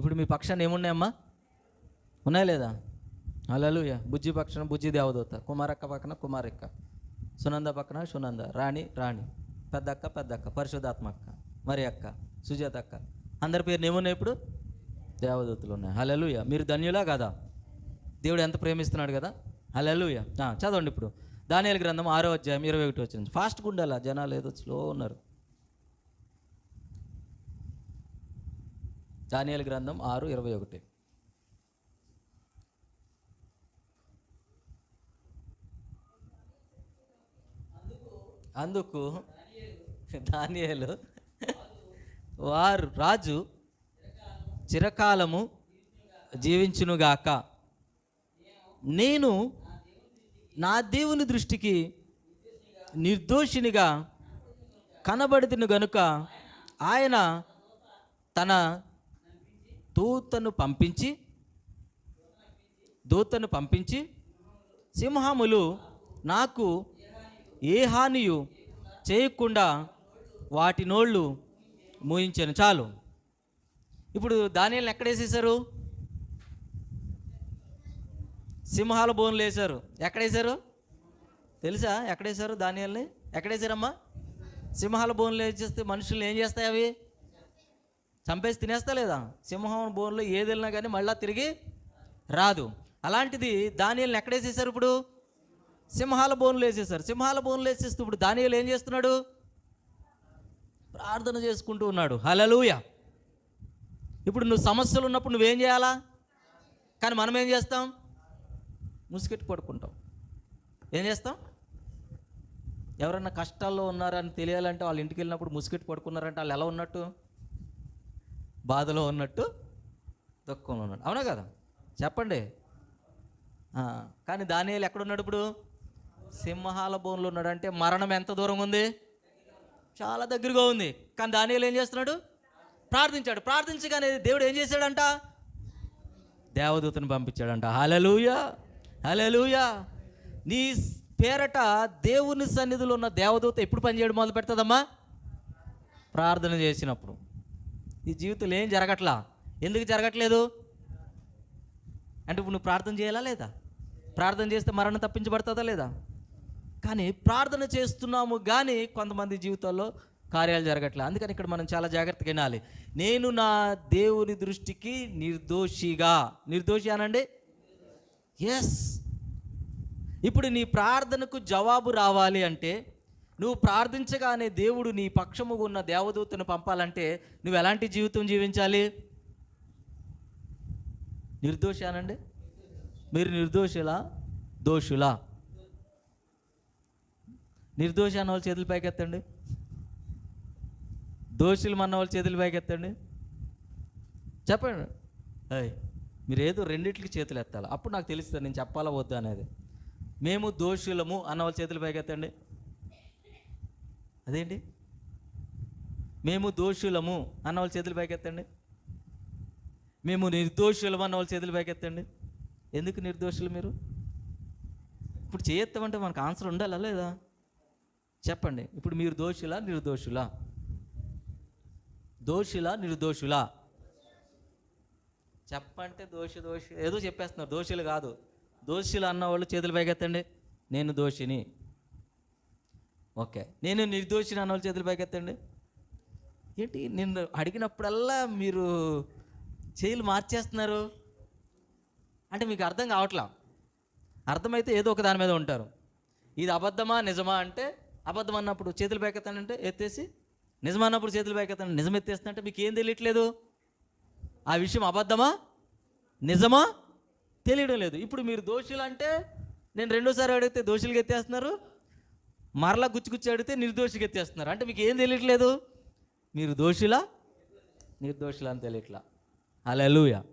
ఇప్పుడు మీ పక్షాన్ని ఏమున్నాయమ్మా ఉన్నాయా లేదా? అలలుయ బుజ్జి పక్షన బుజ్జి దేవదూత కుమారక్క పక్కన కుమారక్క సునంద పక్కన సునంద రాణి రాణి పెద్దక్క పెద్దక్క పరిశుద్ధాత్మక్క మరి అక్క సుజాత అక్క. అందరి పేరు ఏమున్నాయి ఇప్పుడు? దేవదూతలు ఉన్నాయి. హలలుయ మీరు ధన్యులా కదా? దేవుడు ఎంత ప్రేమిస్తున్నాడు కదా? హలలుయ చదవండి ఇప్పుడు. దానియాల గ్రంథం ఆరో అధ్యాయం ఇరవై ఒకటి వచ్చింది ఫాస్ట్గా ఉండాలా జనాలు ఏదో స్లో ఉన్నారు. దానియాల గ్రంథం ఆరు ఇరవై ఒకటి. అందుకు దానియాలు వారు రాజు చిరకాలము జీవించునుగాక. నేను నా దేవుని దృష్టికి నిర్దోషినిగా కనబడుతును గనుక ఆయన తన దూతను పంపించి దూతను పంపించి సింహములు నాకు ఏ హానియు చేయకుండా వాటి నోళ్ళు మూయించాను. చాలు. ఇప్పుడు దానిని ఎక్కడేసేసారు సింహాల బోన్లు వేశారు. ఎక్కడేశారు తెలుసా? ఎక్కడేశారు దానియల్ని? ఎక్కడేశారమ్మా సింహాల బోన్లు వేసేస్తే మనుషులు ఏం చేస్తాయి అవి? చంపేసి తినేస్తా లేదా? సింహం బోన్లో ఏది వెళ్ళినా కానీ మళ్ళీ తిరిగి రాదు. అలాంటిది దానియల్ని ఎక్కడేసేసారు ఇప్పుడు? సింహాల బోన్లు వేసేసారు సింహాల బోన్లు వేసేస్తూ ఇప్పుడు దానియలు ఏం చేస్తున్నాడు? ప్రార్థన చేసుకుంటూ ఉన్నాడు. హలలుయ ఇప్పుడు నువ్వు సమస్యలు ఉన్నప్పుడు నువ్వేం చేయాలా? కానీ మనం ఏం చేస్తాం? ముసుకెట్టి పడుకుంటాం. ఏం చేస్తాం? ఎవరైనా కష్టాల్లో ఉన్నారని తెలియాలంటే వాళ్ళ ఇంటికి వెళ్ళినప్పుడు ముసుకెట్టి పడుకున్నారంటే వాళ్ళు ఎలా ఉన్నట్టు? బాధలో ఉన్నట్టు దుఃఖంలో ఉన్నట్టు. అవునా కదా? చెప్పండి. కానీ దానియాలు ఎక్కడున్నాడు ఇప్పుడు? సింహాల బోన్లో ఉన్నాడు. అంటే మరణం ఎంత దూరం ఉంది? చాలా దగ్గరగా ఉంది. కానీ దానియాలు ఏం చేస్తున్నాడు? ప్రార్థించాడు. ప్రార్థించగానే దేవుడు ఏం చేశాడంట? దేవదూతను పంపించాడంట. హలలుయ హలలుయ నీ పేరట దేవుని సన్నిధిలో ఉన్న దేవదూత ఎప్పుడు పనిచేయడం మొదలు పెడుతుందమ్మా ప్రార్థన చేసినప్పుడు. నీ జీవితంలో ఏం జరగట్లా? ఎందుకు జరగట్లేదు? అంటే ఇప్పుడు నువ్వు ప్రార్థన చేయాలా లేదా? ప్రార్థన చేస్తే మరణం తప్పించబడుతుందా లేదా? కానీ ప్రార్థన చేస్తున్నాము కానీ కొంతమంది జీవితాల్లో కార్యాలు జరగట్లే. అందుకని ఇక్కడ మనం చాలా జాగ్రత్తగా వినాలి. నేను నా దేవుని దృష్టికి నిర్దోషిగా. నిర్దోషి అనండి? ఎస్ ఇప్పుడు నీ ప్రార్థనకు జవాబు రావాలి అంటే నువ్వు ప్రార్థించగానే దేవుడు నీ పక్షము ఉన్న దేవదూతను పంపాలంటే నువ్వు ఎలాంటి జీవితం జీవించాలి? నిర్దోషానండి? మీరు నిర్దోషులా? దోషులా? నిర్దోషి అన్న వాళ్ళు చేతులు పైకెత్తండి. దోషులు అన్న వాళ్ళు చేతులు పైకెత్తండి. చెప్పండి. అయ్ మీరు ఏదో రెండిట్లకి చేతులు ఎత్తాలి. అప్పుడు నాకు తెలుస్తుంది నేను చెప్పాలా వద్దు అనేది. మేము దోషులము అన్న వాళ్ళ చేతులు పైకెత్తండి. అదేంటి? మేము దోషులము అన్న వాళ్ళ చేతులు పైకెత్తండి. మేము నిర్దోషులము అన్న వాళ్ళ చేతులు పైకెత్తండి. ఎందుకు నిర్దోషులు మీరు? ఇప్పుడు చేయొత్తామంటే మనకు ఆన్సర్ ఉండాలా లేదా? చెప్పండి. ఇప్పుడు మీరు దోషులా నిర్దోషులా? దోషులా నిర్దోషులా? చెప్పంటే దోషి దోషి. ఏదో చెప్పేస్తున్నారు. దోషులు కాదు. దోషులు అన్న వాళ్ళు చేతులు పైకెత్తండి. నేను దోషిని. ఓకే. నేను నిర్దోషిని అన్న వాళ్ళు చేతులు పైకెత్తండి. ఏంటి? నిన్ను అడిగినప్పుడల్లా మీరు చేతులు మార్చేస్తున్నారు. అంటే మీకు అర్థం కావట్లా? అర్థమైతే ఏదో ఒక దాని మీద ఉంటారు. ఇది అబద్ధమా? నిజమా? అంటే అబద్ధం అన్నప్పుడు చేతులు పైకెత్తానంటే ఎత్తేసి నిజం అన్నప్పుడు చేతులు పైకెత్తాను నిజం ఎత్తేస్తానంటే మీకు ఏం తెలియట్లేదు? ఆ విషయం అబద్ధమా? నిజమా? తెలియడం లేదు. ఇప్పుడు మీరు దోషులు అంటే నేను రెండోసారి అడిగితే దోషులుగా ఎత్తేస్తున్నారు. మరలా గుచ్చి గుచ్చి అడిగితే నిర్దోషిగా ఎత్తేస్తున్నారు. అంటే మీకు ఏం తెలియట్లేదు? మీరు దోషులా? నిర్దోషులా అని తెలియట్లా. అలెలుయా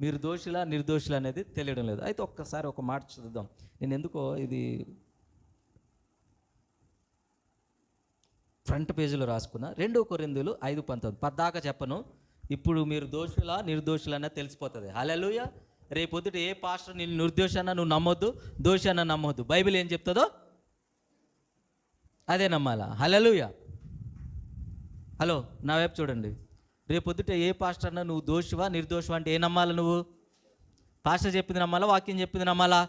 మీరు దోషులా నిర్దోషులు అనేది తెలియడం లేదు. అయితే ఒక్కసారి ఒక మాట చూద్దాం. నేను ఎందుకో ఇది ఫ్రంట్ పేజీలో రాసుకున్నా. రెండో కొరిందులు ఐదు పంతొమ్మిది. పద్దాక చెప్పను. ఇప్పుడు మీరు దోషులా నిర్దోషులా అనేది తెలిసిపోతుంది. హలెలుయ రేపొద్దుట ఏ పాస్టర్ నేను నిర్దోషాన్న నువ్వు నమ్మొద్దు దోషాన్న నమ్మొద్దు. బైబిల్ ఏం చెప్తుందో? అదే నమ్మాలా? హలలుయ హలో నా వైపు చూడండి. రేపు పొద్దుట ఏ పాస్టర్ అన్నా నువ్వు దోషివా నిర్దోషివా అంటే ఏ నమ్మాలా నువ్వు? పాస్టర్ చెప్పింది నమ్మాలా వాక్యం చెప్పింది నమ్మాలా?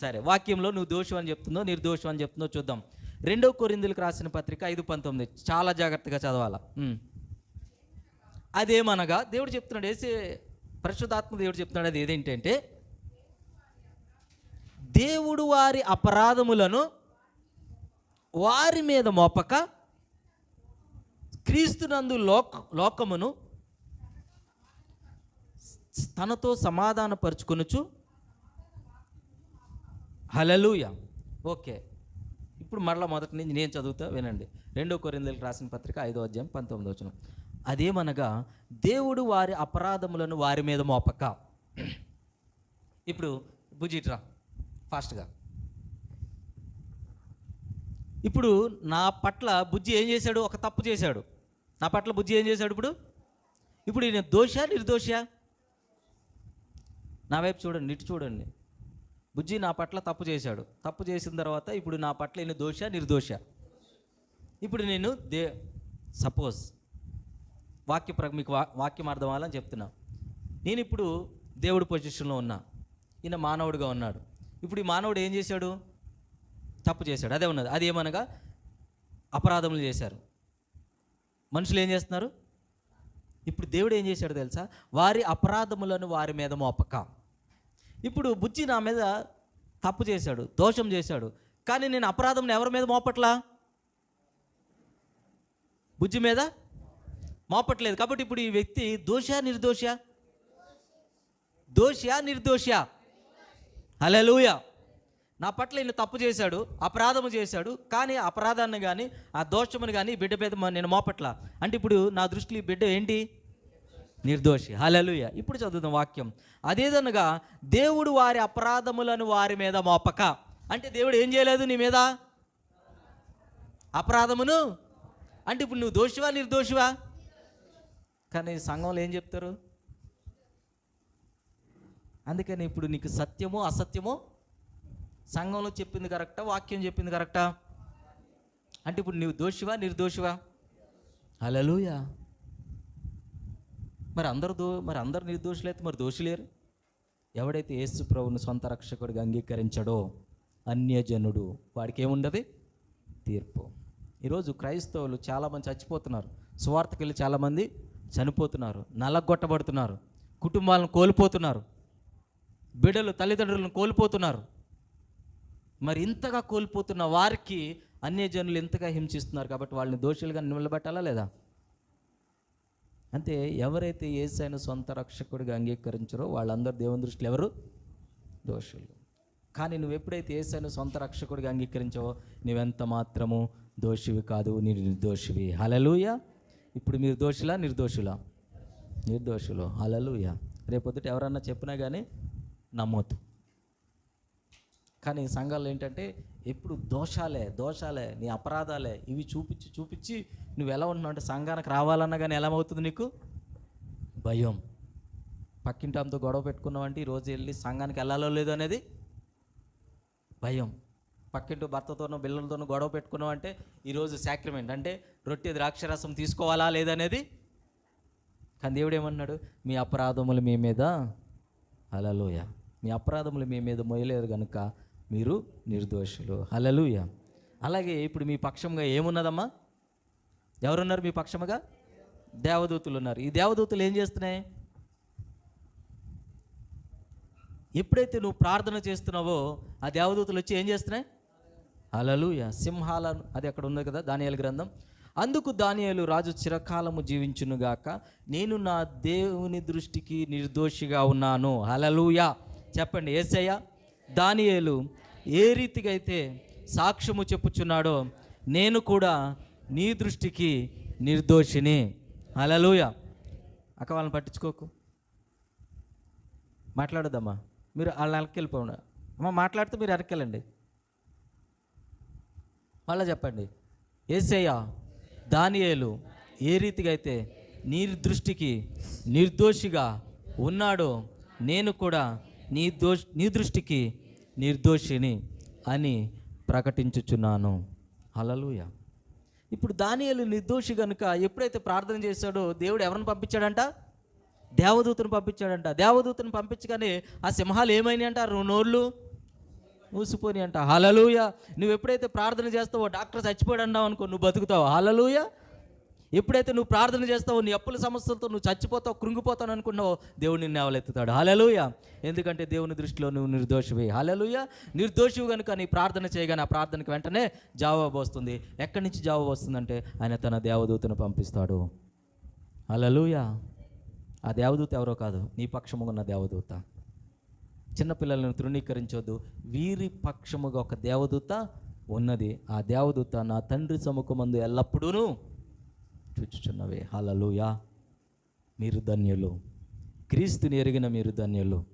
సరే వాక్యంలో నువ్వు దోషం అని చెప్తుందో నిర్దోషం అని చెప్తుందో చూద్దాం. రెండో కొరిందులకు రాసిన పత్రిక ఐదు పంతొమ్మిది. చాలా జాగ్రత్తగా చదవాలా? అదేమనగా దేవుడు చెప్తున్నాడు వేసే పరిశుద్ధాత్మ దేవుడు చెప్తున్నాడు అది ఏదేంటంటే దేవుడు వారి అపరాధములను వారి మీద మోపక క్రీస్తునందు లోక లోకమును తనతో సమాధానపరుచుకొనుచు. హలలుయ ఓకే. ఇప్పుడు మరలా మొదటి నుంచి నేను చదువుతా వినండి. రెండో కొరిందలకు రాసిన పత్రిక ఐదో అధ్యాయం పంతొమ్మిదో వచ్చిన అదేమనగా దేవుడు వారి అపరాధములను వారి మీద మోపక. ఇప్పుడు బుజిట్రా ఫాస్ట్గా ఇప్పుడు నా పట్ల బుజ్జి ఏం చేశాడు? ఒక తప్పు చేశాడు. నా పట్ల బుజ్జి ఏం చేశాడు ఇప్పుడు? ఇప్పుడు ఈయన దోష నిర్దోష నా వైపు చూడండి ఇటు చూడండి. బుజ్జి నా పట్ల తప్పు చేశాడు. తప్పు చేసిన తర్వాత ఇప్పుడు నా పట్ల ఈయన దోష నిర్దోష ఇప్పుడు నేను దే సపోజ్ వాక్య ప్ర మీకు వా వాక్యం అర్థం చెప్తున్నా. నేను ఇప్పుడు దేవుడి పొజిషన్లో ఉన్నా. ఈయన మానవుడిగా ఉన్నాడు. ఇప్పుడు ఈ మానవుడు ఏం చేశాడు? తప్పు చేశాడు. అదే ఉన్నది. అది ఏమనగా అపరాధములు చేశారు. మనుషులు ఏం చేస్తున్నారు? ఇప్పుడు దేవుడు ఏం చేశాడు తెలుసా? వారి అపరాధములను వారి మీద మోపక. ఇప్పుడు బుజ్జి నా మీద తప్పు చేశాడు దోషం చేశాడు. కానీ నేను అపరాధం ఎవరి మీద మోపట్లా? బుజ్జి మీద మోపట్లేదు. కాబట్టి ఇప్పుడు ఈ వ్యక్తి దోష నిర్దోష? దోష నిర్దోష? హలలుయ నా పట్ల ఈయన తప్పు చేశాడు అపరాధము చేశాడు కానీ అపరాధాన్ని కానీ ఆ దోషమును కానీ బిడ్డ మీద నేను మోపట్ల. అంటే ఇప్పుడు నా దృష్టిలో బిడ్డ ఏంటి? నిర్దోషి. హలలుయ ఇప్పుడు చదువుదాం వాక్యం. అదేదనగా దేవుడు వారి అపరాధములను వారి మీద మోపక. అంటే దేవుడు ఏం చేయలేదు నీ మీద? అపరాధమును? అంటే ఇప్పుడు నువ్వు దోషివా నిర్దోషివా? కానీ సంఘంలో ఏం చెప్తారు? అందుకని ఇప్పుడు నీకు సత్యమో అసత్యమో సంఘంలో చెప్పింది కరెక్టా? వాక్యం చెప్పింది కరెక్టా? అంటే ఇప్పుడు నువ్వు దోషివా నిర్దోషివా? హలలుయా మరి అందరు దో మరి అందరు నిర్దోషులైతే మరి దోషులేరు? ఎవడైతే యేసు ప్రభుని సొంత రక్షకుడిగా అంగీకరించాడో అన్యజనుడు వాడికి ఏముండదు తీర్పు. ఈరోజు క్రైస్తవులు చాలామంది చచ్చిపోతున్నారు. సువార్తకి వెళ్ళి చాలామంది చనిపోతున్నారు. నల్లగొట్టబడుతున్నారు కుటుంబాలను కోల్పోతున్నారు. బిడ్డలు తల్లిదండ్రులను కోల్పోతున్నారు. మరి ఇంతగా కోల్పోతున్న వారికి అన్యజనులు ఇంతగా హింసిస్తున్నారు కాబట్టి వాళ్ళని దోషులుగా నిలబెట్టాలా లేదా? అంటే ఎవరైతే ఏసైన సొంత రక్షకుడిగా అంగీకరించారో వాళ్ళందరూ దేవుని దృష్టిలో ఎవరు? దోషులు. కానీ నువ్వు ఎప్పుడైతే ఏసైన సొంత రక్షకుడిగా అంగీకరించావో నువ్వెంత మాత్రము దోషివి కాదు నీ నిర్దోషివి. హలలుయ ఇప్పుడు మీరు దోషులా నిర్దోషులా? నిర్దోషులు. హలలుయ రేపొద్దుట ఎవరన్నా చెప్పినా కానీ నమ్మొద్దు. కానీ సంఘాలు ఏంటంటే ఎప్పుడు దోషాలే దోషాలే నీ అపరాధాలే ఇవి చూపించి చూపించి నువ్వు ఎలా ఉంటున్నావు అంటే సంఘానికి రావాలన్నా కానీ ఎలా అవుతుంది నీకు? భయం. పక్కింటాంతో గొడవ పెట్టుకున్నామంటే ఈరోజు వెళ్ళి సంఘానికి వెళ్ళాలో లేదో అనేది భయం. పక్కింటి భర్తతోనో పిల్లలతోనో గొడవ పెట్టుకున్నాం అంటే ఈరోజు సాక్రిమెంట్ అంటే రొట్టె ద్రాక్షరసం తీసుకోవాలా లేదనేది కానీ దేవుడు ఏమన్నాడు? మీ అపరాధములు మీ మీద అలలోయ మీ అపరాధములు మీ మీద మొయ్యలేరు కనుక మీరు నిర్దోషులు. హలలుయ అలాగే ఇప్పుడు మీ పక్షంగా ఏమున్నదమ్మా? ఎవరున్నారు మీ పక్షముగా? దేవదూతులు ఉన్నారు. ఈ దేవదూతులు ఏం చేస్తున్నాయి? ఎప్పుడైతే నువ్వు ప్రార్థన చేస్తున్నావో ఆ దేవదూతలు వచ్చి ఏం చేస్తున్నాయి? అలలుయ సింహాల అది అక్కడ ఉంది కదా దానియాల గ్రంథం. అందుకు దానియాలు రాజు చిరకాలము జీవించునుగాక నేను నా దేవుని దృష్టికి నిర్దోషిగా ఉన్నాను. అలలుయ చెప్పండి ఏసయ్య. దానియాలు ఏ రీతిగా అయితే సాక్ష్యము చెప్పుచున్నాడో నేను కూడా నీ దృష్టికి నిర్దోషిని. హలలుయ అక్క వాళ్ళని పట్టించుకోకు. మాట్లాడదమ్మా మీరు వాళ్ళ వెనక్కి వెళ్ళిపోండి అమ్మ మాట్లాడితే మీరు వెనక్కెళ్ళండి మళ్ళీ చెప్పండి. ఏసయ్య దానియేలు ఏ రీతిగా అయితే నీ దృష్టికి నిర్దోషిగా ఉన్నాడో నేను కూడా నీ దోష్ నీ దృష్టికి నిర్దోషిని అని ప్రకటించుచున్నాను. హలలుయ ఇప్పుడు దానియలు నిర్దోషి కనుక ఎప్పుడైతే ప్రార్థన చేశాడో దేవుడు ఎవరిని పంపించాడంట? దేవదూతను పంపించాడంట. దేవదూతను పంపించగానే ఆ సింహాలు ఏమైనాయి అంట రెండు నోళ్ళు మూసిపోని అంట హలలుయ నువ్వు ఎప్పుడైతే ప్రార్థన చేస్తావో డాక్టర్ చచ్చిపోయాడు అన్నావు అనుకో నువ్వు బతుకుతావు? హలలుయ ఎప్పుడైతే నువ్వు ప్రార్థన చేస్తావో నీ అప్పుల సమస్యలతో నువ్వు చచ్చిపోతావు కృంగిపోతావు అనుకున్నావో దేవుడు నిన్ను ఎవలెత్తుతాడు హలలుయ ఎందుకంటే దేవుని దృష్టిలో నువ్వు నిర్దోషివి. హలలుయ నిర్దోషివి కనుక నీ ప్రార్థన చేయగానే ఆ ప్రార్థనకి వెంటనే జవాబు వస్తుంది ఎక్కడి నుంచి జవాబు వస్తుందంటే ఆయన తన దేవదూతను పంపిస్తాడు. హలలుయ ఆ దేవదూత ఎవరో కాదు నీ పక్షముగా ఉన్న దేవదూత. చిన్నపిల్లలను తృణీకరించొద్దు. వీరి పక్షముగా ఒక దేవదూత ఉన్నది. ఆ దేవదూత నా తండ్రి సముఖమందు ఎల్లప్పుడూ చూచుచున్నవే. హలలుయా మీరు ధన్యులు. క్రీస్తుని ఎరిగిన మీరు ధన్యులు.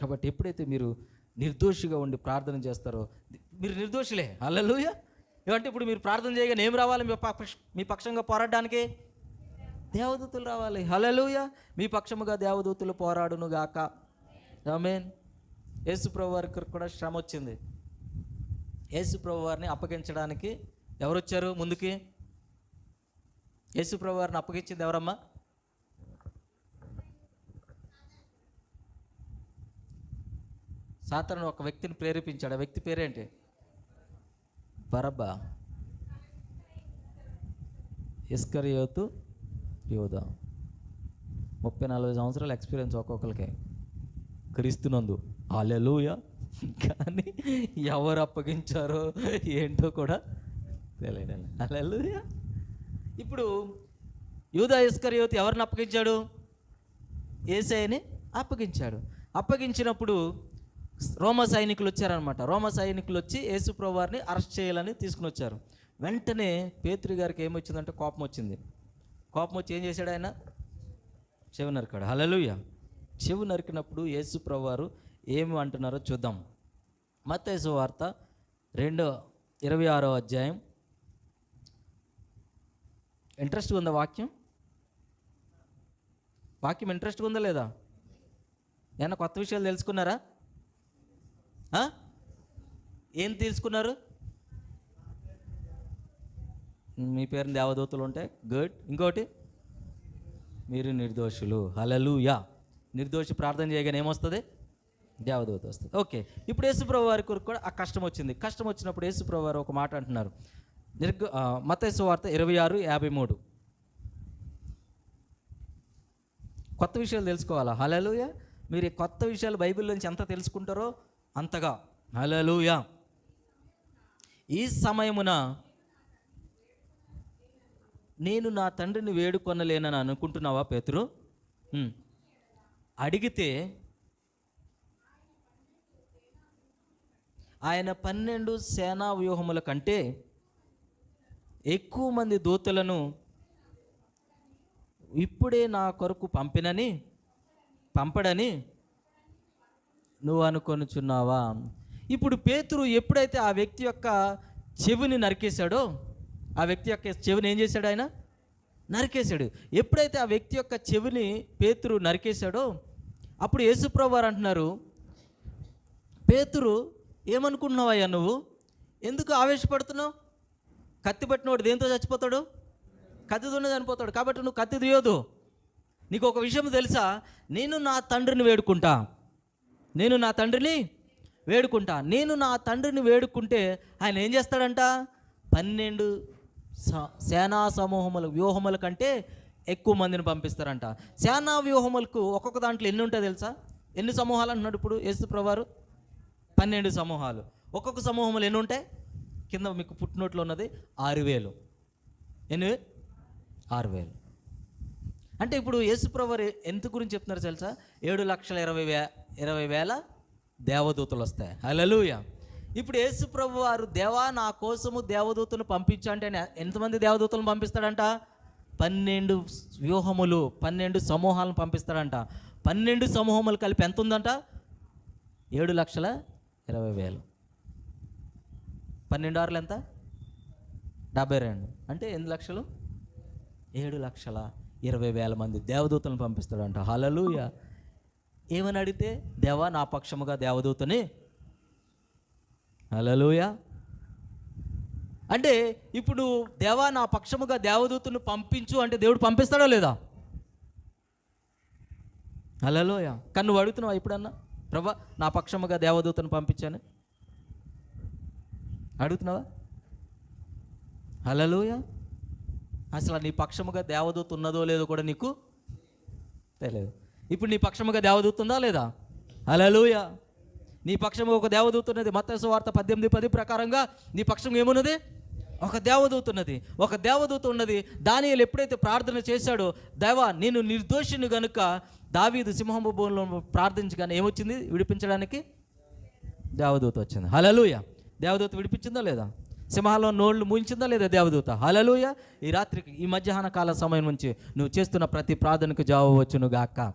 కాబట్టి ఎప్పుడైతే మీరు నిర్దోషిగా ఉండి ప్రార్థన చేస్తారో మీరు నిర్దోషులే. హలలుయ ఏమంటే ఇప్పుడు మీరు ప్రార్థన చేయగానే ఏం రావాలి? మీ మీ పక్షంగా పోరాడడానికి దేవదూతులు రావాలి. హలలుయ మీ పక్షముగా దేవదూతులు పోరాడును గాక. ఆమెన్. యేసు ప్రభు వారికి కూడా శ్రమ వచ్చింది. యేసు ప్రభు వారిని అప్పగించడానికి ఎవరు వచ్చారు ముందుకి? యేసు ప్రభు వారిని అప్పగించింది ఎవరమ్మా? సాతాను ఒక వ్యక్తిని ప్రేరేపించాడు. ఆ వ్యక్తి పేరేంటి? బరబ్బా. ఇస్కరియోతు యోధ ముప్పై నలభై సంవత్సరాల ఎక్స్పీరియన్స్ ఒక్కొక్కరికి. క్రీస్తునందు. అలెలుయ కానీ ఎవరు అప్పగించారో ఏంటో కూడా తెలియదు ఇప్పుడు యూదా ఇస్కరియోతు ఎవరిని అప్పగించాడు? ఏసైని అప్పగించాడు. అప్పగించినప్పుడు రోమ సైనికులు వచ్చారనమాట రోమ సైనికులు వచ్చి యేసుప్రభు వారిని అరెస్ట్ చేయాలని తీసుకుని వచ్చారు. వెంటనే పేతురి గారికి ఏమొచ్చిందంటే కోపం వచ్చింది. కోపం వచ్చి ఏం చేశాడు ఆయన? చెవి నరికాడు. హలలుయ చెవి నరికినప్పుడు యేసుప్రభు వారు ఏమి అంటున్నారో చూద్దాం. మత్తేసు వార్త రెండో ఇరవై ఆరో అధ్యాయం ఇంట్రెస్ట్ ఉందా వాక్యం? వాక్యం ఇంట్రెస్ట్గా ఉందా లేదా? ఏమన్నా కొత్త విషయాలు తెలుసుకున్నారా? ఏం తెలుసుకున్నారు? మీ పేరు దేవదూతలు ఉంటాయి గుడ్. ఇంకోటి? మీరు నిర్దోషులు. హలలుయా నిర్దోషి ప్రార్థన చేయగానే ఏమొస్తుంది? దేవదూత వస్తుంది. ఓకే. ఇప్పుడు యేసుప్రభు వారి కొరకు కూడా ఆ కష్టం వచ్చింది. కష్టం వచ్చినప్పుడు యేసుప్రభు వారు ఒక మాట అంటున్నారు. నిర్గు మతేసు వార్త ఇరవై ఆరు యాభై మూడు. కొత్త విషయాలు తెలుసుకోవాలా? హలలుయ మీరు కొత్త విషయాలు బైబిల్ నుంచి ఎంత తెలుసుకుంటారో అంతగా. హలలుయ ఈ సమయమున నేను నా తండ్రిని వేడుకొనలేనని అనుకుంటున్నావా పేతురు? అడిగితే ఆయన పన్నెండు సేనా వ్యూహముల కంటే ఎక్కువ మంది దూతలను ఇప్పుడే నా కొరకు పంపినని పంపడని నువ్వు అనుకొనుచున్నావా? ఇప్పుడు పేతురు ఎప్పుడైతే ఆ వ్యక్తి యొక్క చెవిని నరికేశాడో ఆ వ్యక్తి యొక్క చెవిని ఏం చేశాడు ఆయన? నరికేశాడు. ఎప్పుడైతే ఆ వ్యక్తి యొక్క చెవిని పేతురు నరికేశాడో అప్పుడు యేసుప్రభు వారు అంటున్నారు పేతురు ఏమనుకుంటున్నావయ్యా నువ్వు? ఎందుకు ఆవేశపడుతున్నావు? కత్తి పట్టినవాడు దేంతో చచ్చిపోతాడు? కత్తితోనే చనిపోతాడు. కాబట్టి నువ్వు కత్తి తీయదు నీకు ఒక విషయం తెలుసా? నేను నా తండ్రిని వేడుకుంటా. నేను నా తండ్రిని వేడుకుంటా. నేను నా తండ్రిని వేడుకుంటే ఆయన ఏం చేస్తాడంట? పన్నెండు సేనా సమూహముల వ్యూహముల కంటే ఎక్కువ మందిని పంపిస్తారంట. సేనా వ్యూహములకు ఒక్కొక్క దాంట్లో ఎన్ని ఉంటాయి తెలుసా? ఎన్ని సమూహాలు అంటున్నాడు ఇప్పుడు యేసు ప్రవారు పన్నెండు సమూహాలు. ఒక్కొక్క సమూహములు ఎన్ని ఉంటాయి? కింద మీకు పుట్టినోట్లో ఉన్నది ఆరు వేలు ఎన్ని ఆరు వేలు అంటే ఇప్పుడు యేసుప్రవర్ ఎంత గురించి చెప్తున్నారు తెలుసా? ఏడు లక్షల ఇరవై వే ఇరవై వేల దేవదూతలు వస్తాయి. హలలుయ ఇప్పుడు యేసుప్రభు వారు దేవా నా కోసము దేవదూతను పంపించు అంటే ఎంతమంది దేవదూతలను పంపిస్తాడంట? పన్నెండు వ్యూహములు పన్నెండు సమూహాలను పంపిస్తాడంట. పన్నెండు సమూహములు కలిపి ఎంత ఉందంట? ఏడు లక్షల ఇరవై వేలు. పన్నెండు ఆరులు ఎంత? డెబ్బై రెండు. అంటే ఎన్ని లక్షలు? ఏడు లక్షల ఇరవై వేల మంది దేవదూతలను పంపిస్తాడంట. హలలుయ ఏమని అడిగితే దేవా నా పక్షముగా దేవదూతని. హలలుయ అంటే ఇప్పుడు దేవా నా పక్షముగా దేవదూతను పంపించు అంటే దేవుడు పంపిస్తాడో లేదా? హలలోయ కన్ను అడుగుతున్నావా ఎప్పుడన్నా ప్రభా నా పక్షముగా దేవదూతను పంపించాను. అడుగుతున్నావా? హలలోయ అసలు నీ పక్షముగా దేవదూత ఉన్నదో లేదో కూడా నీకు తెలియదు. ఇప్పుడు నీ పక్షముగా దేవదూత ఉందా లేదా? హలలోయ నీ పక్షము ఒక దేవదూత ఉన్నది. మత్తసు వార్త పద్దెనిమిది పది ప్రకారంగా నీ పక్షం ఏమున్నది? ఒక దేవదూత ఉన్నది. ఒక దేవదూత ఉన్నది. దానియలు ఎప్పుడైతే ప్రార్థన చేశాడో దేవా నేను నిర్దోషిని గనుక దావీదు సింహము భూమిలో ప్రార్థించగానే ఏమొచ్చింది? విడిపించడానికి దేవదూత వచ్చింది. హలలుయ దేవదూత విడిపించిందా లేదా? సింహాలో నోళ్ళు మూయించిందా లేదా దేవదూత? హలలుయ ఈ రాత్రికి ఈ మధ్యాహ్న కాల సమయం నుంచి నువ్వు చేస్తున్న ప్రతి ప్రార్థనకు జవాబు వచ్చును గాక.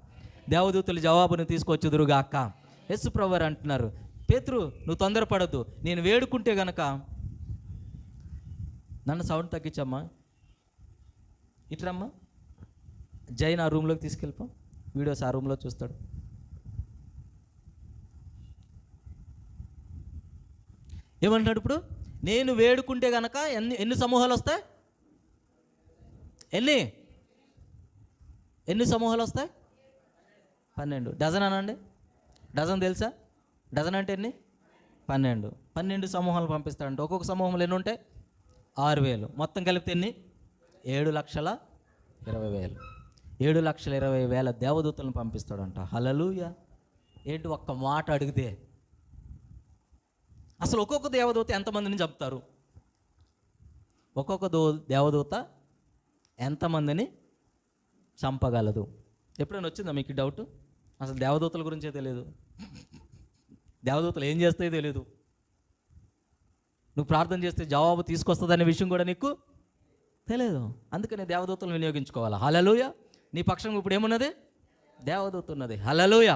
దేవదూతలు జవాబును తీసుకొచ్చుదురు గాక. యస్సు ప్రవర్ అంటున్నారు పేతురు నువ్వు తొందరపడద్దు. నేను వేడుకుంటే గనక నన్ను సౌండ్ తగ్గించమ్మా. ఇట్రమ్మా. జై నా రూమ్లోకి తీసుకెళ్ళిపో. వీడియోస్ ఆ రూమ్లో చూస్తాడు. ఏమంటున్నాడు ఇప్పుడు? నేను వేడుకుంటే గనక ఎన్ని ఎన్ని సమూహాలు వస్తాయి? ఎన్ని? ఎన్ని సమూహాలు వస్తాయి? పన్నెండు. డజన్ అనండి. డజన్ తెలుసా? డజన్ అంటే ఎన్ని? పన్నెండు. పన్నెండు సమూహాలు పంపిస్తాడంట. ఒక్కొక్క సమూహంలో ఎన్ని ఉంటాయి? ఆరు వేలు. మొత్తం కలిపితే ఎన్ని? ఏడు లక్షల ఇరవై వేలు. ఏడు లక్షల ఇరవై వేల దేవదూతలను పంపిస్తాడంట. హలలుయ ఏంటి ఒక్క మాట అడిగితే? అసలు ఒక్కొక్క దేవదూత ఎంతమందిని చంపుతారు? ఒక్కొక్క దో దేవదూత ఎంతమందిని చంపగలదు? ఎప్పుడైనా వచ్చిందా మీకు డౌట్? అసలు దేవదూతల గురించే తెలియదు దేవదూతలు ఏం చేస్తాయో తెలియదు నువ్వు ప్రార్థన చేస్తే జవాబు తీసుకొస్తుందనే విషయం కూడా నీకు తెలియదు అందుకని దేవదూతలను వినియోగించుకోవాలి. హలలోయ నీ పక్షం ఇప్పుడు ఏమున్నది? దేవదూత ఉన్నది హలలోయ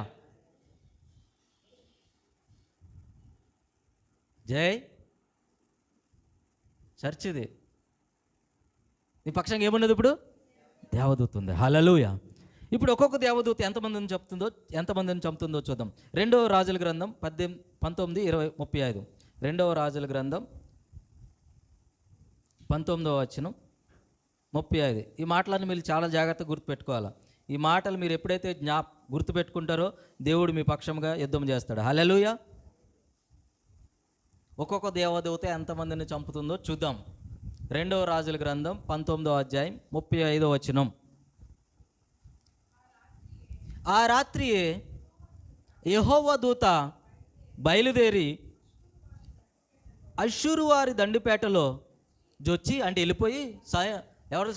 జై చర్చ్ ఇది నీ పక్షంగా ఏమున్నది ఇప్పుడు? దేవదూత ఉంది. హలలుయ ఇప్పుడు ఒక్కొక్క దేవదూత ఎంతమందిని చెప్తుందో ఎంతమందిని చంపుతుందో చూద్దాం. రెండవ రాజుల గ్రంథం పద్దెనిమిది పంతొమ్మిది ఇరవై ముప్పై ఐదు. రెండవ రాజుల గ్రంథం పంతొమ్మిదవ వచనం ముప్పై ఐదు. ఈ మాటలను మీరు చాలా జాగ్రత్తగా గుర్తుపెట్టుకోవాలి. ఈ మాటలు మీరు ఎప్పుడైతే జ్ఞా గుర్తుపెట్టుకుంటారో దేవుడు మీ పక్షంగా యుద్ధం చేస్తాడు. హలలుయ ఒక్కొక్క దేవదూత ఎంతమందిని చంపుతుందో చూద్దాం. రెండవ రాజుల గ్రంథం పంతొమ్మిదవ అధ్యాయం ముప్పై ఐదో వచనం. ఆ రాత్రి యహోవ దూత బయలుదేరి అశ్షూరు వారి దండిపేటలో జొచ్చి అంటే వెళ్ళిపోయి సాయ ఎవరు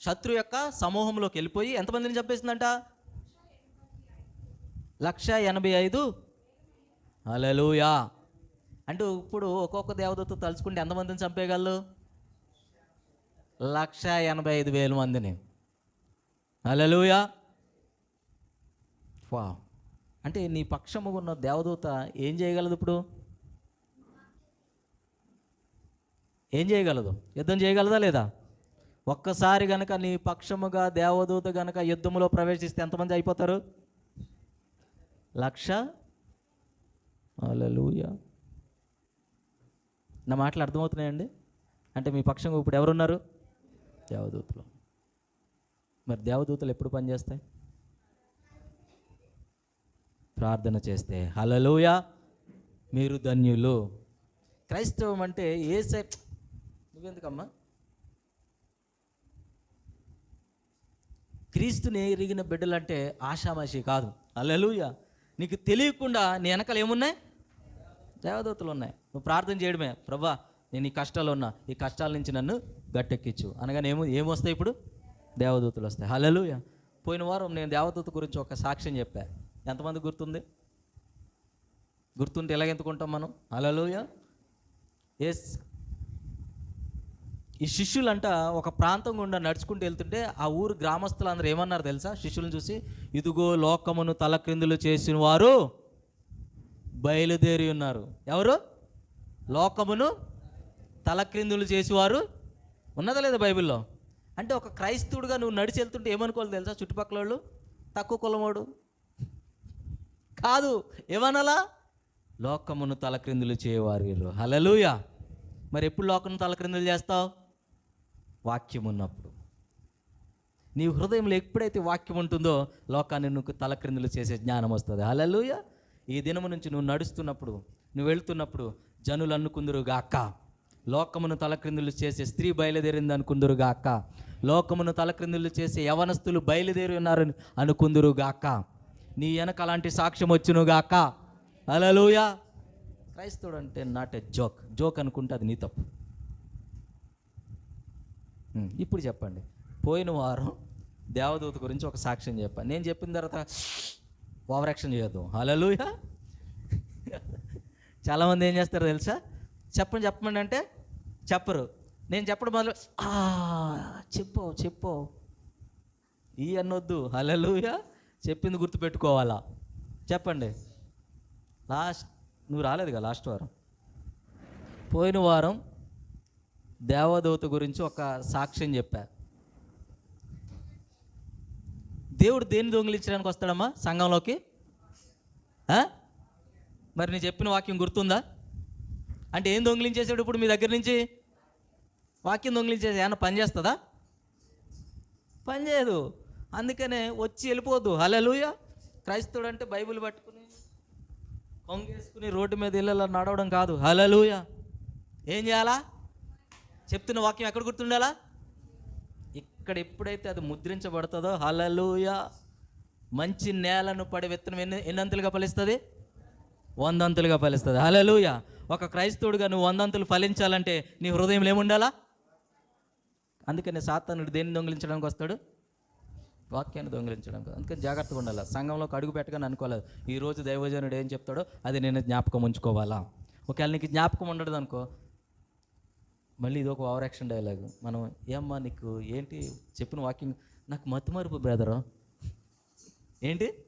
శత్రు యొక్క సమూహంలోకి వెళ్ళిపోయి ఎంతమందిని చంపేసిందంట? లక్ష ఎనభై ఐదు. అలలుయా అంటే ఇప్పుడు ఒక్కొక్క దేవదత్తు తలుచుకుంటే ఎంతమందిని చంపేయగలరు? లక్ష ఎనభై ఐదు వేల మందిని. అలలుయా వా అంటే నీ పక్షము ఉన్న దేవదూత ఏం చేయగలదు ఇప్పుడు? ఏం చేయగలదు? యుద్ధం చేయగలదా లేదా? ఒక్కసారి గనక నీ పక్షముగా దేవదూత గనక యుద్ధంలో ప్రవేశిస్తే ఎంతమంది అయిపోతారు? లక్ష. అలలుయా నా మాటలు అర్థమవుతున్నాయండి? అంటే మీ పక్షంగా ఇప్పుడు ఎవరున్నారు? దేవదూతలు. మరి దేవదూతలు ఎప్పుడు పనిచేస్తాయి? ప్రార్థన చేస్తే. హలలోయ మీరు ధన్యులు. క్రైస్తవం అంటే ఏ సై నువ్వెందుకమ్మా? క్రీస్తుని ఎరిగిన బిడ్డలంటే ఆషామాషి కాదు. అలలుయ నీకు తెలియకుండా నీ వెనకాల ఏమున్నాయి? దేవదూతలు ఉన్నాయి. నువ్వు ప్రార్థన చేయడమే. ప్రభా నేను ఈ కష్టాలు ఉన్నా. ఈ కష్టాల నుంచి నన్ను గట్టెక్కించు. అనగానే ఏమో ఏమొస్తాయి ఇప్పుడు? దేవదూతలు వస్తాయి. హలలు పోయిన వారం నేను దేవదూత గురించి ఒక సాక్ష్యం చెప్పా. ఎంతమంది గుర్తుంది? గుర్తుంటే ఎలాగెంతుకుంటాం మనం? Hallelujah yes. ఈ శిష్యులంట ఒక ప్రాంతం గుండా నడుచుకుంటూ వెళ్తుంటే ఆ ఊరు గ్రామస్తులందరూ ఏమన్నారు తెలుసా? శిష్యులను చూసి ఇదిగో లోకమును తలక్రిందులు చేసిన వారు బయలుదేరి ఉన్నారు. ఎవరు? లోకమును తలక్రిందులు చేసేవారు? ఉన్నదా లేదా బైబిల్లో? అంటే ఒక క్రైస్తవుడుగా నువ్వు నడిచి వెళ్తుంటే ఏమనుకోవాలి తెలుసా? చుట్టుపక్కల వాళ్ళు తక్కువ కులమోడు? కాదు. ఏమనాలా? లోకమును తలక్రిందులు చేయవారు వీళ్ళు. హలలుయ మరి ఎప్పుడు లోకమును తలక్రిందులు చేస్తావు? వాక్యం ఉన్నప్పుడు నీ హృదయంలో ఎప్పుడైతే వాక్యం ఉంటుందో లోకాన్ని నువ్వు తలక్రిందులు చేసే జ్ఞానం వస్తుంది. హల్లెలూయ. ఈ దినము నుంచి నువ్వు నడుస్తున్నప్పుడు నువ్వు వెళ్తున్నప్పుడు జనులు అనుకుందురు గాక. లోకమును తలక్రిందులు చేసే స్త్రీ బయలుదేరింది అనుకుందరు గాక. లోకమును తలక్రిందులు చేసే యవనస్తులు బయలుదేరి ఉన్నారని అనుకుందురు గాక. నీ వెనక అలాంటి సాక్ష్యం వచ్చును గాక. అలలుయా క్రైస్తవుడు అంటే నాట్ ఎ జోక్ జోక్ అనుకుంటే అది నీ తప్పు. ఇప్పుడు చెప్పండి. పోయిన వారం దేవదూత గురించి ఒక సాక్ష్యం చెప్పాను నేను చెప్పిన తర్వాత ఓవర్ యాక్షన్ చేయొద్దు. హలలుయ చాలామంది ఏం చేస్తారో తెలుసా? చెప్పండి చెప్పమండి అంటే చెప్పరు. నేను చెప్పడం మొదలు చెప్పు చెప్పు. ఈ అన్నొద్దు హలలుయ చెప్పింది గుర్తుపెట్టుకోవాలా? చెప్పండి. లాస్ట్ నువ్వు రాలేదుగా లాస్ట్ వారం? పోయిన వారం దేవదూత గురించి ఒక సాక్ష్యం చెప్పా. దేవుడు దేన్ని దొంగిలించడానికి వస్తాడమ్మా సంఘంలోకి? మరి నేను చెప్పిన వాక్యం గుర్తుందా? అంటే ఏం దొంగిలించేసాడు ఇప్పుడు మీ దగ్గర నుంచి? వాక్యం దొంగిలించేసి ఏమన్నా పని చేస్తుందా? పని చేయదు. అందుకనే వచ్చి వెళ్ళిపోద్దు హలలుయ క్రైస్తవుడు అంటే బైబిల్ పట్టుకుని కొంగేసుకుని రోడ్డు మీద ఇళ్ళలో నడవడం కాదు. హలలుయ ఏం చేయాలా? చెప్తున్న వాక్యం ఎక్కడ గుర్తుండాలా? ఇక్కడ ఎప్పుడైతే అది ముద్రించబడుతుందో హలలుయ మంచి నేలను పడి విత్తనం ఎన్ని ఎన్నంతులుగా ఫలిస్తుంది? వందంతులుగా ఫలిస్తుంది. హలలుయ ఒక క్రైస్తవుడిగా నువ్వు వందంతులు ఫలించాలంటే నీ హృదయంలో ఏముండాలా? అందుకని సాతానుడు దేన్ని దొంగిలించడానికి వస్తాడు? వాక్యాన్ని దొంగిలించడానికి. అందుకని జాగ్రత్తగా ఉండాలి. సంఘంలోకి అడుగు పెట్టగానే అనుకోలేదు ఈ రోజు దైవజనుడు ఏం చెప్తాడో అది నేను జ్ఞాపకం ఉంచుకోవాలా? ఒకవేళ నీకు జ్ఞాపకం ఉండదు అనుకో మళ్ళీ ఇది ఒక ఓవర్ యాక్షన్ డైలాగ్. మనం ఏమ్మా నీకు ఏంటి చెప్పిన వాకింగ్ నాకు మతిమరుపు బ్రదరు. ఏంటి?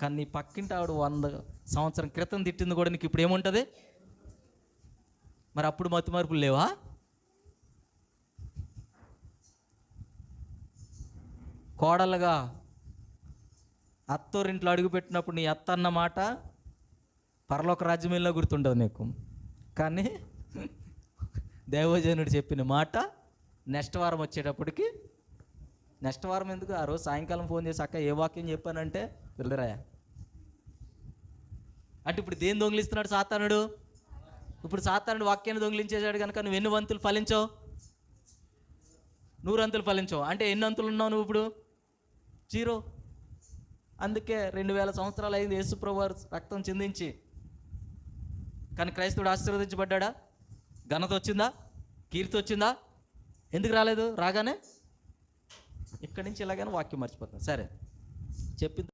కానీ నీ పక్కింటి ఆవిడ వంద సంవత్సరం క్రితం తిట్టింది కూడా నీకు ఇప్పుడు ఏముంటుంది? మరి అప్పుడు మతిమరుపులు లేవా? కోడలుగా అత్తోరింట్లో అడుగుపెట్టినప్పుడు నీ అత్త అన్న మాట పరలోక రాజ్యమేలో గుర్తుండదు నీకు. కానీ దైవజనుడు చెప్పిన మాట నెక్స్ట్ వారం వచ్చేటప్పటికి నెక్స్ట్ వారం ఎందుకు? ఆ రోజు సాయంకాలం ఫోన్ చేసి అక్క ఏ వాక్యం చెప్పానంటే? వెళ్ళరాయా అంటే ఇప్పుడు దేని దొంగిలిస్తున్నాడు సాతానుడు? ఇప్పుడు సాతానుడు వాక్యాన్ని దొంగిలించేశాడు కనుక నువ్వు ఎన్ని వంతులు ఫలించావు? నూరంతులు ఫలించావు. అంటే ఎన్ని అంతులు ఉన్నావు నువ్వు ఇప్పుడు? జీరో. అందుకే రెండు వేల సంవత్సరాలు అయింది యేసుప్రభు రక్తం చిందించి. కానీ క్రైస్తవుడు ఆశీర్వదించబడ్డా ఘనత వచ్చిందా? కీర్తి వచ్చిందా? ఎందుకు రాలేదు? రాగానే? ఇక్కడి నుంచి ఇలాగైనా వాక్యం మర్చిపోతాను సరే. చెప్పింది